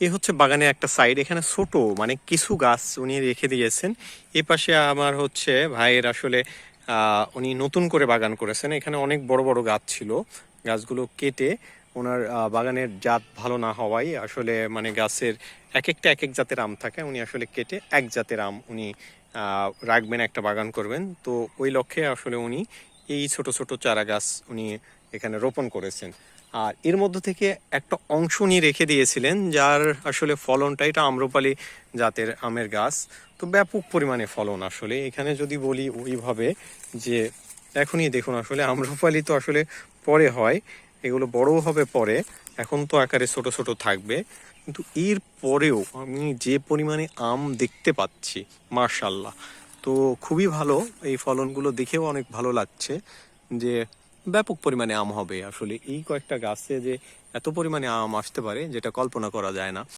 এই হচ্ছে বাগানে একটা সাইড এখানে ছোট মানে কিছু গাছ উনি রেখে দিয়েছেন। এ পাশে আমার হচ্ছে ভাইয়ের আসলে উনি নতুন করে বাগান করেছেন। এখানে অনেক বড় বড় গাছ ছিল, গাছগুলো কেটে ওনার বাগানের জাত ভালো না হওয়ায় আসলে মানে গাছের এক একটা এক এক জাতের আম থাকে, উনি আসলে কেটে এক জাতের আম উনি রাখবেন একটা বাগান করবেন। তো ওই লক্ষ্যে আসলে উনি এই ছোট ছোট চারা গাছ উনি এখানে রোপণ করেছেন। আর এর মধ্য থেকে একটা অংশ নিয়ে রেখে দিয়েছিলেন, যার আসলে ফলনটা এটা আম্রপালি জাতের আমের গাছ। তো ব্যাপক পরিমাণে ফলন আসলে। এখানে যদি বলি ওইভাবে যে এখনই দেখুন আসলে আম্রপালি তো আসলে পরে হয়, এগুলো বড়ও হবে পরে, এখন তো আকারে ছোট ছোট থাকবে। কিন্তু এর পরেও আমি যে পরিমাণে আম দেখতে পাচ্ছি মার্শাল্লাহ তো খুবই ভালো। এই ফলনগুলো দেখেও অনেক ভালো লাগছে যে ব্যাপক পরিমাণে আম হবে আসলে। এই কয়েকটা গাছে যে এত পরিমাণে আম আসতে পারে, যেটা কল্পনা করা যায় না।